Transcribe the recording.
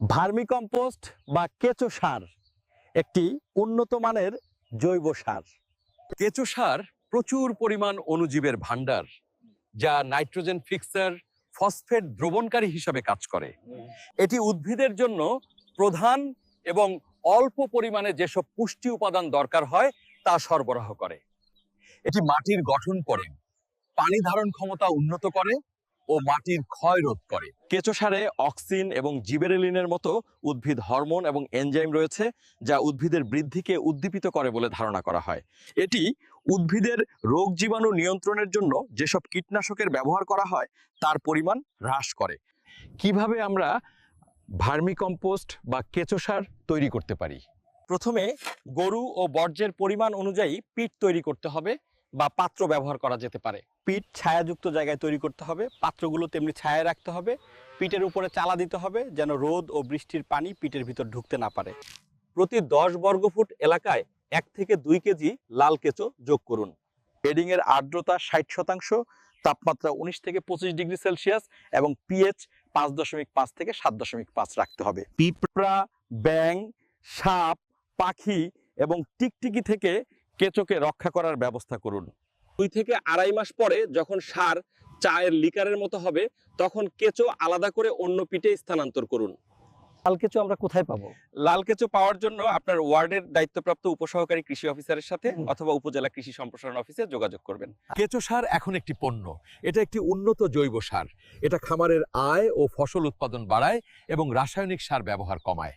Vermicompost বা কেঁচো সার একটি উন্নত মানের জৈব সার। কেঁচো সার প্রচুর পরিমাণ অণুজীবের ভান্ডার যা নাইট্রোজেন ফিক্সার ফসফেট দ্রবণকারী হিসাবে কাজ করে। এটি উদ্ভিদের জন্য প্রধান এবং অল্প পরিমাণে যেসব পুষ্টি উপাদান দরকার হয়, তা সরবরাহ করে। এটি মাটির গঠন করে, পানি ধারণ ক্ষমতা উন্নত করে ও মাটির ক্ষয় রোধ করে। কেঁচো সারে অক্সিন এবং জিবেরেলিনের মতো উদ্ভিদ হরমোন এবং এনজাইম রয়েছে, যা উদ্ভিদের বৃদ্ধিকে উদ্দীপিত করে বলে ধারণা করা হয়। এটি উদ্ভিদের রোগ জীবাণু নিয়ন্ত্রণের জন্য যেসব কীটনাশকের ব্যবহার করা হয়, তার পরিমাণ হ্রাস করে। কীভাবে আমরা ভার্মিকম্পোস্ট বা কেঁচো সার তৈরি করতে পারি? প্রথমে গরু ও বর্জ্যের পরিমাণ অনুযায়ী পিট তৈরি করতে হবে বা পাত্র ব্যবহার করা যেতে পারে। পিঠ ছায়াযুক্ত জায়গায় তৈরি করতে হবে, পাত্রগুলো তেমনি ছায়ায় রাখতে হবে, পিঠের উপরে চালা দিতে হবে যেন রোদ ও বৃষ্টির পানি পিঠের ভিতর ঢুকতে না পারে। প্রতি দশ বর্গফুট এলাকায় এক থেকে দুই কেজি লাল কেঁচো যোগ করুন। বেডিং এর আর্দ্রতা ষাট শতাংশ, তাপমাত্রা উনিশ থেকে পঁচিশ ডিগ্রি সেলসিয়াস এবং পিএইচ পাঁচ দশমিক পাঁচ থেকে সাত দশমিক পাঁচ রাখতে হবে। পিঁপড়া ব্যাং সাপ, পাখি এবং টিকটিকি থেকে কেঁচোকে রক্ষা করার ব্যবস্থা করুন। দুই থেকে আড়াই মাস পরে যখন সার চায়ের লিকারের মতো হবে তখন কেঁচো আলাদা করে অন্য পিঠে স্থানান্তর করুন। লাল কেঁচো আমরা কোথায় পাবো? লাল কেঁচো পাওয়ার জন্য আপনার ওয়ার্ডের দায়িত্বপ্রাপ্ত উপসহকারী কৃষি অফিসারের সাথে অথবা উপজেলা কৃষি সম্প্রসারণ অফিসে যোগাযোগ করবেন। কেঁচো সার এখন একটি পণ্য। এটা একটি উন্নত জৈব সার। এটা খামারের আয় ও ফসল উৎপাদন বাড়ায় এবং রাসায়নিক সার ব্যবহার কমায়।